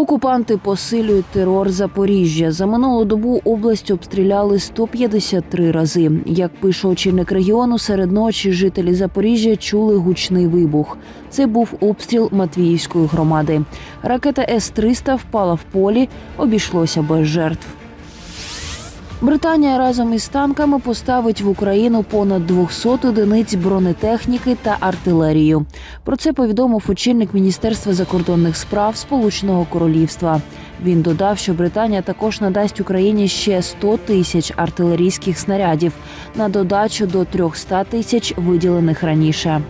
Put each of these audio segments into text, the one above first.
Окупанти посилюють терор Запоріжжя. За минулу добу область обстріляли 153 рази. Як пише очільник регіону, серед ночі жителі Запоріжжя чули гучний вибух. Це був обстріл Матвіївської громади. Ракета С-300 впала в полі, обійшлося без жертв. Британія разом із танками поставить в Україну понад 200 одиниць бронетехніки та артилерію. Про це повідомив очільник Міністерства закордонних справ Сполученого Королівства. Він додав, що Британія також надасть Україні ще 100 тисяч артилерійських снарядів на додачу до 300 тисяч виділених раніше.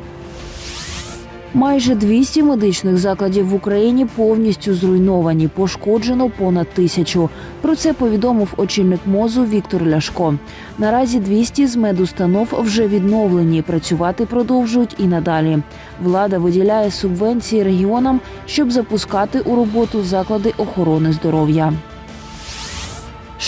Майже 200 медичних закладів в Україні повністю зруйновані. Пошкоджено понад тисячу. Про це повідомив очільник мозу Віктор Ляшко. Наразі 200 з медустанов вже відновлені. Працювати продовжують і надалі. Влада виділяє субвенції регіонам, щоб запускати у роботу заклади охорони здоров'я.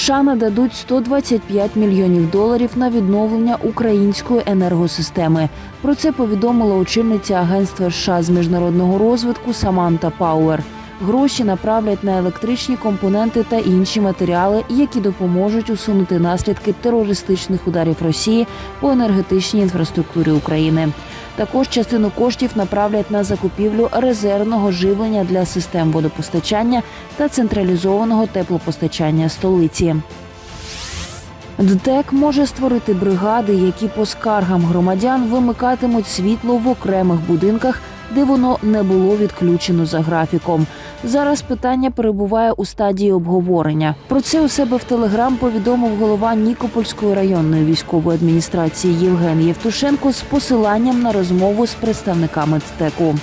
США нададуть 125 мільйонів доларів на відновлення української енергосистеми. Про це повідомила очільниця агентства США з міжнародного розвитку Саманта Пауер. Гроші направлять на електричні компоненти та інші матеріали, які допоможуть усунути наслідки терористичних ударів Росії по енергетичній інфраструктурі України. Також частину коштів направлять на закупівлю резервного живлення для систем водопостачання та централізованого теплопостачання столиці. ДТЕК може створити бригади, які по скаргам громадян вимикатимуть світло в окремих будинках, де воно не було відключено за графіком. Зараз питання перебуває у стадії обговорення. Про це у себе в телеграм повідомив голова Нікопольської районної військової адміністрації Євген Євтушенко з посиланням на розмову з представниками ДТЕКу.